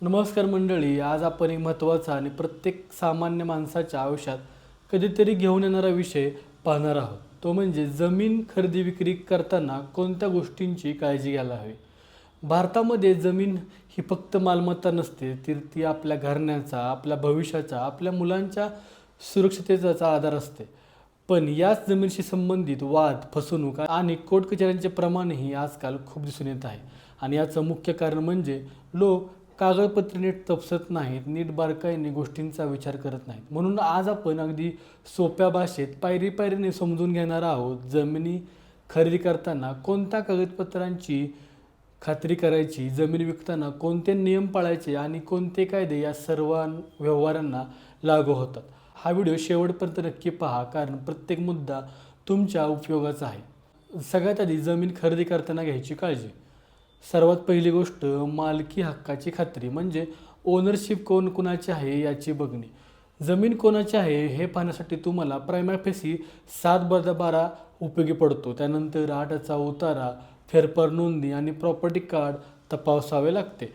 नमस्कार मंडळी आज आपण एक महत्त्वाचा आणि प्रत्येक सामान्य माणसाच्या आयुष्यात कधीतरी घेऊन येणारा विषय पाहणार आहोत. तो म्हणजे जमीन खरेदी विक्री करताना कोणत्या गोष्टींची काळजी घ्यायला हवी? भारतामध्ये जमीन ही फक्त मालमत्ता नसते तर ती आपल्या घराण्याचा आपल्या भविष्याचा आपल्या मुलांच्या सुरक्षिततेचा आधार असते. पण याच जमिनीशी संबंधित वाद फसवणूक आणि कोर्ट कचऱ्यांचे प्रमाणही आजकाल खूप दिसून येत आहे. आणि याचं मुख्य कारण म्हणजे लोक कागदपत्रे नीट तपसत नाहीत नीट बारकाईने गोष्टींचा विचार करत नाहीत. म्हणून आज आपण अगदी सोप्या भाषेत पायरी पायरीने समजून घेणार आहोत जमिनी खरेदी करताना कोणत्या कागदपत्रांची खात्री करायची जमीन विकताना कोणते नियम पाळायचे आणि कोणते कायदे या सर्व व्यवहारांना लागू होतात. हा व्हिडिओ शेवटपर्यंत नक्की पहा कारण प्रत्येक मुद्दा तुमच्या उपयोगाचा आहे. सगळ्यात आधी जमीन खरेदी करताना घ्यायची काळजी. सर्वात पहिली गोष्ट मालकी हक्काची खात्री. म्हणजे ओनरशिप कोण कोणाची आहे याची बघणे. जमीन कोणाची आहे हे पाहण्यासाठी तुम्हाला प्रायमरी फेसी सात बदा बारा उपयोगी पडतो. त्यानंतर आठाचा उतारा फेरफार नोंदणी आणि प्रॉपर्टी कार्ड तपासावे लागते.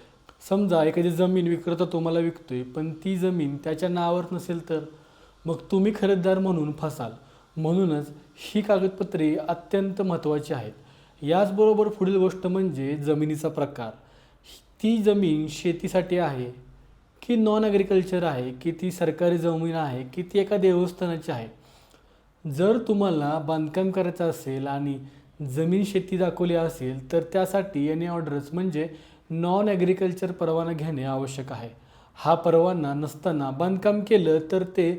समजा एखादी जमीन विक्रेता तुम्हाला विकतोय पण ती जमीन त्याच्या नावावर नसेल तर? मग तुम्ही खरेदीदार म्हणून फसाल. म्हणूनच ही कागदपत्रे अत्यंत महत्त्वाची आहेत. याचबरोबर पुढील गोष्ट म्हणजे जमिनीचा प्रकार. ती जमीन शेतीसाठी आहे की नॉन ॲग्रिकल्चर आहे की ती सरकारी जमीन आहे की ती एका देवस्थानाची आहे? जर तुम्हाला बांधकाम करायचं असेल आणि जमीन शेती दाखवली असेल तर त्यासाठी एन ऑर्डर्स म्हणजे नॉन ॲग्रिकल्चर परवाना घेणे आवश्यक आहे. हा परवाना नसताना बांधकाम केलं तर ते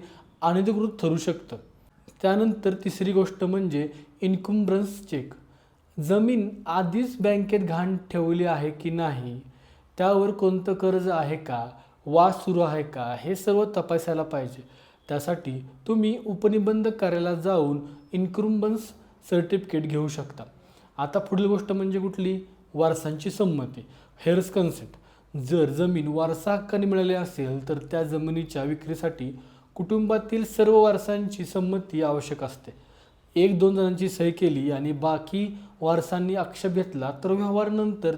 अनधिकृत ठरू शकतं. त्यानंतर तिसरी गोष्ट म्हणजे इन्कुम्ब्रन्स चेक जमीन आधीच बँकेत घाण ठेवली आहे की नाही? त्यावर कोणतं कर्ज आहे का? वास सुरू आहे का? हे सर्व तपासायला पाहिजे. त्यासाठी तुम्ही उपनिबंध कार्यालयात जाऊन इन्क्रुम्बन्स सर्टिफिकेट घेऊ शकता. आता पुढील गोष्ट म्हणजे कुठली? वारसांची संमती. हेअर्स कन्सेंट जर जमीन वारसा हक्काने मिळाली असेल तर त्या जमिनीच्या विक्रीसाठी कुटुंबातील सर्व वारसांची संमती आवश्यक असते. एक दोन जणांची सही केली आणि बाकी वारसांनी आक्षेप घेतला तर व्यवहारानंतर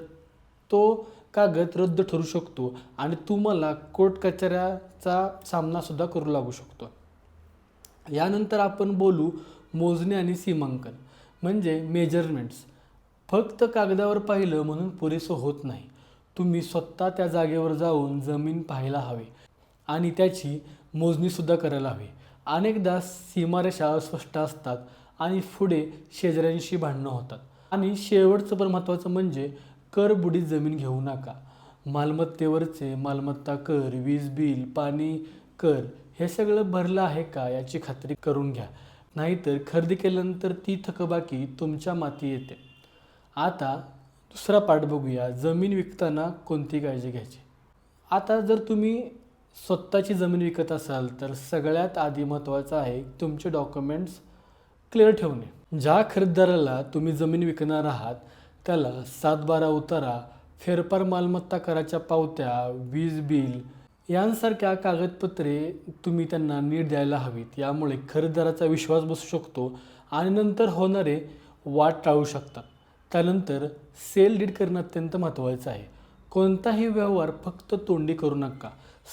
तो कागद रद्द ठरू शकतो आणि तुम्हाला कोर्ट कचऱ्याचा सामनासुद्धा करू लागू शकतो. यानंतर आपण बोलू मोजणी आणि सीमांकन म्हणजे मेजरमेंट्स फक्त कागदावर पाहिलं म्हणून पुरेसं होत नाही. तुम्ही स्वतः त्या जागेवर जाऊन जमीन पाहायला हवी आणि त्याची मोजणीसुद्धा करायला हवी. अनेकदा सीमारेषा अस्पष्ट असतात. आणि पुढे शेजाऱ्यांशी भांडणं होतात. आणि शेवटचं पण महत्त्वाचं म्हणजे कर बुडीत जमीन घेऊ नका. मालमत्तेवरचे मालमत्ता कर वीज बिल पाणी कर हे सगळं भरलं आहे का याची खात्री करून घ्या. नाहीतर खरेदी केल्यानंतर ती थकबाकी तुमच्या माती येते. आता दुसरा पाठ बघूया. जमीन विकताना कोणती काळजी घ्यायची? आता जर तुम्ही स्वतःची जमीन विकत असाल तर सगळ्यात आधी महत्त्वाचं आहे तुमचे डॉक्युमेंट्स क्लिअर ठेवणे. ज्या खरेदीदाराला तुम्ही जमीन विकणार आहात त्याला सात बारा उतारा फेरफार मालमत्ता कराच्या पावत्या वीज बिल यांसारख्या कागदपत्रे तुम्ही त्यांना नीट द्यायला हवीत. यामुळे खरेदीदाराचा विश्वास बसू शकतो आणि नंतर होणारे वाट टाळू शकतात. त्यानंतर सेल डीड करणं अत्यंत महत्त्वाचं आहे. कोणताही व्यवहार फक्त तोंडी करू नका.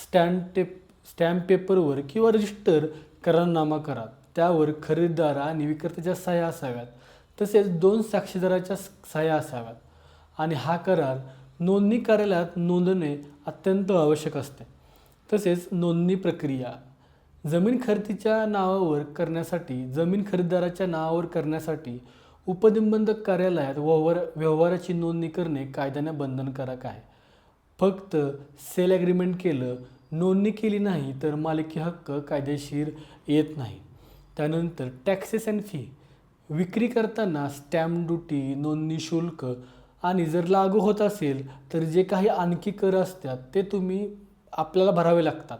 स्टॅम्प टेप स्टॅम्प पेपरवर किंवा रजिस्टर करारनामा करा. त्यावर खरेदीदार आणि विक्रेत्याच्या सह्या असाव्यात तसेच दोन साक्षीदाराच्या सह्या असाव्यात. आणि हा करार नोंदणी कार्यालयात नोंदणे अत्यंत आवश्यक असते. तसेच नोंदणी प्रक्रिया जमीन खरेदीच्या नावावर करण्यासाठी जमीन खरेदीदाराच्या नावावर करण्यासाठी उपनिबंधक कार्यालयात व्यवहार व्यवहाराची नोंदणी करणे कायद्याने बंधनकारक आहे. फक्त सेल ॲग्रीमेंट केलं नोंदणी केली नाही तर मालकी हक्क कायदेशीर येत नाही. त्यानंतर टॅक्सेस अँड फी विक्री करताना स्टॅम्प ड्युटी नोंदणी शुल्क आणि जर लागू होत असेल तर जे काही आणखी कर असतात ते तुम्ही आपल्याला भरावे लागतात.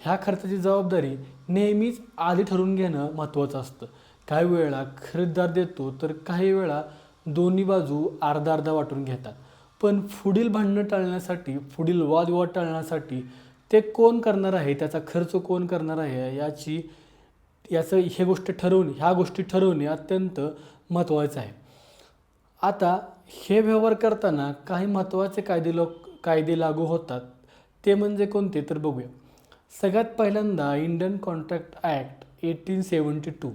ह्या खर्चाची जबाबदारी नेहमीच आधी ठरवून घेणं महत्त्वाचं असतं. काही वेळा खरेदीदार देतो तर काही वेळा दोन्ही बाजू अर्धा अर्धा वाटून घेतात. पण पुढील भांडणं टाळण्यासाठी पुढील वादविवाद टाळण्यासाठी ते कोण करणार आहे? त्याचा खर्च कोण करणार आहे? याची याचं हे गोष्ट ठरवणे ह्या गोष्टी ठरवणे अत्यंत महत्त्वाचं आहे. आता हे व्यवहार करताना काही महत्त्वाचे कायदे लोक कायदे लागू होतात. ते म्हणजे कोणते तर बघूया. सगळ्यात पहिल्यांदा Indian contract act eighteen seventy two.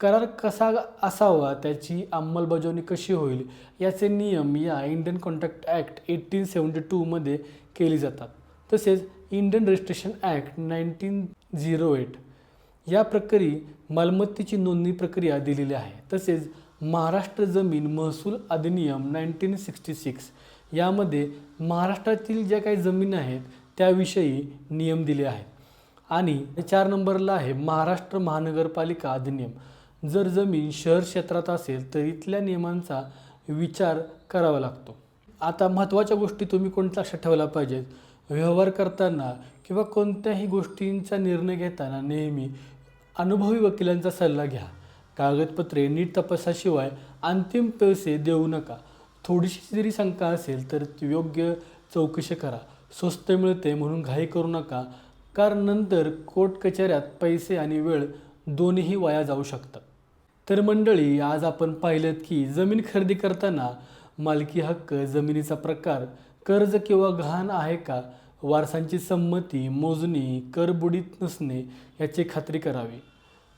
करार कसा असावा त्याची अंमलबजावणी कशी होईल याचे नियम या Indian contract act eighteen seventy टूमध्ये केली जातात. तसेच Indian registration act nineteen zero eight. या प्रकरी मालमत्तेची नोंदणी प्रक्रिया दिलेली आहे. तसेच महाराष्ट्र जमीन महसूल अधिनियम नाईन्टीन सिक्स्टी सिक्स यामध्ये महाराष्ट्रातील ज्या काही जमीन आहेत त्याविषयी नियम दिले आहेत. आणि चार नंबरला आहे महाराष्ट्र महानगरपालिका अधिनियम. जर जमीन शहर क्षेत्रात असेल तर इथल्या नियमांचा विचार करावा लागतो. आता महत्त्वाच्या गोष्टी तुम्ही कोणत्या लक्षात ठेवल्या पाहिजेत? व्यवहार करताना किंवा कोणत्याही गोष्टींचा निर्णय घेताना नेहमी अनुभवी वकिलांचा सल्ला घ्या. कागदपत्रे नीट तपासाशिवाय अंतिम पैसे देऊ नका. थोडीशी जरी शंका असेल तर ती योग्य चौकशी करा. स्वस्त मिळते म्हणून घाई करू नका कारण नंतर कोर्ट कचऱ्यात पैसे आणि वेळ दोन्ही वाया जाऊ शकतात. तर मंडळी आज आपण पाहिलं की जमीन खरेदी करताना मालकी हक्क जमिनीचा प्रकार कर्ज किंवा गहाण आहे का? वारसांची संमती मोजणी कर बुडीत नसणे याची खात्री करावी.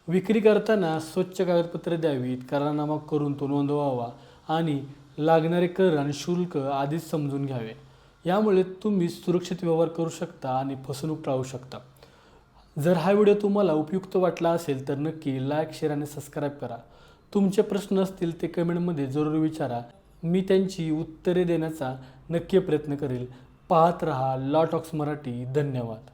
विक्री करताना स्वच्छ कागदपत्रे द्यावीत करारनामा करून तो नोंदवावा आणि लागणारे कर आणि शुल्क आधीच समजून घ्यावे. यामुळे तुम्ही सुरक्षित व्यवहार करू शकता आणि फसवणूक टाळू शकता. जर हा व्हिडिओ तुम्हाला उपयुक्त वाटला असेल तर नक्की लाईक शेअर आणि सबस्क्राईब करा. तुमचे प्रश्न असतील ते कमेंटमध्ये जरूर विचारा. मी त्यांची उत्तरे देण्याचा नक्की प्रयत्न करेल. पाहत रहा लॉट ऑक्स मराठी. धन्यवाद.